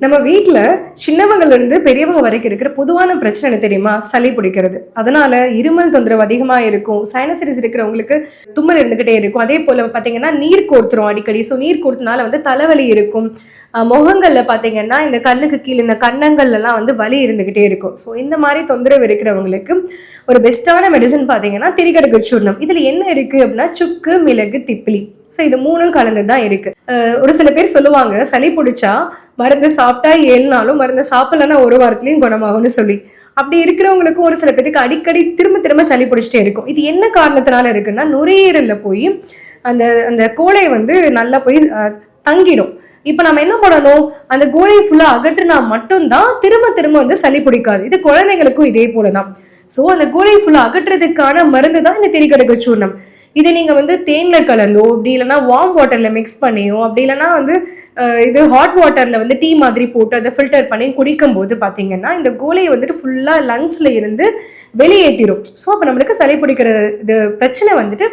நம்ம வீட்டில் சின்னவங்கள்ல இருந்து பெரியவங்க வரைக்கும் இருக்கிற பொதுவான பிரச்சனை என்ன தெரியுமா? சளி பிடிக்கிறது. அதனால இருமல் தொந்தரவு அதிகமாக இருக்கும். சைனசிரிஸ் இருக்கிறவங்களுக்கு தும்மல் இருந்துக்கிட்டே இருக்கும். அதே போல் பார்த்தீங்கன்னா நீர் கோர்த்துரும் அடிக்கடி. ஸோ நீர் கோர்த்தனால வந்து தலைவலி இருக்கும். முகங்களில் முகங்கள்ல பார்த்தீங்கன்னா இந்த கண்ணுக்கு கீழே இந்த கன்னங்கள்ல எல்லாம் வந்து வலி இருந்துக்கிட்டே இருக்கும். ஸோ இந்த மாதிரி தொந்தரவு இருக்கிறவங்களுக்கு ஒரு பெஸ்ட்டான மெடிசன் பார்த்தீங்கன்னா திரிகடுக்கு சூர்ணம். இதில் என்ன இருக்கு அப்படின்னா சுக்கு மிளகு திப்பிலி. ஸோ இது மூணும் கலந்து தான் இருக்கு. அஹ் ஒரு சில பேர் சொல்லுவாங்க சளி பிடிச்சா மருந்து சாப்பிட்டா ஏழு நாளும் மருந்து சாப்பிடலன்னா ஒரு வாரத்துலையும் குணமாகும்னு சொல்லி. அப்படி இருக்கிறவங்களுக்கும் ஒரு சில பேத்துக்கு அடிக்கடி திரும்ப திரும்ப சளி பிடிச்சிட்டே இருக்கும். இது என்ன காரணத்தினால இருக்குன்னா நுரையீரல்ல போய் அந்த அந்த கோழை வந்து நல்லா போய் தங்கிடும். இப்போ நம்ம என்ன பண்ணணும்? அந்த கோழையை ஃபுல்லா அகற்றினா மட்டும்தான் திரும்ப திரும்ப வந்து சளி பிடிக்காது. இது குழந்தைங்களுக்கும் இதே போல தான் ஸோ அந்த கோழையை ஃபுல்லாக அகற்றுறதுக்கான மருந்து தான் இந்த திரிகடுக்கு சூர்ணம். இதை நீங்கள் வந்து தேனில் கலந்தோ அப்படி இல்லைன்னா வார்ம் வாட்டரில் மிக்ஸ் பண்ணியோ அப்படி இல்லைன்னா வந்து இது ஹாட் வாட்டரில் வந்து டீ மாதிரி போட்டு அதை ஃபில்டர் பண்ணி குடிக்கும் போது இந்த கோலையை வந்துட்டு ஃபுல்லாக லங்ஸில் இருந்து வெளியேற்றிடும் ஸோ அப்போ நம்மளுக்கு சளி பிடிக்கிற இது பிரச்சனை வந்துட்டு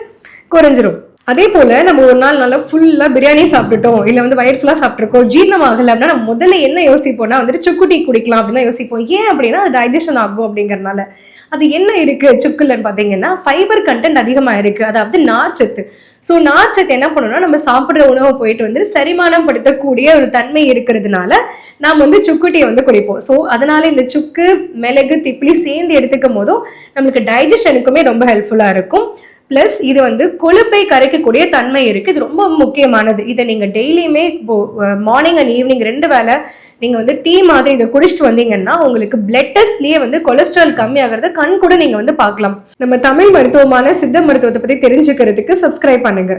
குறைஞ்சிரும். அதே போல் நம்ம ஒரு நாள் நல்லா ஃபுல்லாக பிரியாணி சாப்பிட்டுட்டோம் இல்லை வந்து வயிறு ஃபுல்லாக சாப்பிட்ருக்கோம் ஜீரணம் ஆகலை அப்படின்னா நம்ம முதல்ல என்ன யோசிப்போம்னா வந்துட்டு சுக்கு டீ குடிக்கலாம் அப்படின்னு தான் யோசிப்போம். ஏன் அப்படின்னா அது டைஜஷன் ஆகும் அப்படிங்கிறனால அது என்ன இருக்கு? சுக்குலன்னு பார்த்தீங்கன்னா ஃபைபர் கண்டென்ட் அதிகமாக இருக்கு. அதாவது நார்ச்சத்து ஸோ நார்ச்சத்து என்ன பண்ணணும்னா நம்ம சாப்பிட்ற உணவை போயிட்டு வந்து செரிமானம் படுத்தக்கூடிய ஒரு தன்மை இருக்கிறதுனால நாம் வந்து சுக்குட்டியை வந்து குடிப்போம். ஸோ அதனால இந்த சுக்கு மிளகு திப்பிலி சேர்ந்து எடுத்துக்கும் போதும் நம்மளுக்கு டைஜஷனுக்குமே ரொம்ப ஹெல்ப்ஃபுல்லாக இருக்கும். ப்ளஸ் இது வந்து கொழுப்பை கரைக்கக்கூடிய தன்மை இருக்குது இது ரொம்ப முக்கியமானது. இதை நீங்கள் டெய்லியுமே இப்போ மார்னிங் அண்ட் ஈவினிங் ரெண்டு வேளை நீங்க வந்து டீ மாதிரி இதை குடிச்சிட்டு வந்தீங்கன்னா உங்களுக்கு பிளட் டெஸ்ட்லயே வந்து கொலஸ்ட்ரால் கம்மியாகிறத கண் கூட நீங்க வந்து பார்க்கலாம். நம்ம தமிழ் மருத்துவமான சித்த மருத்துவத்தை பத்தி தெரிஞ்சுக்கிறதுக்கு சப்ஸ்கிரைப் பண்ணுங்க.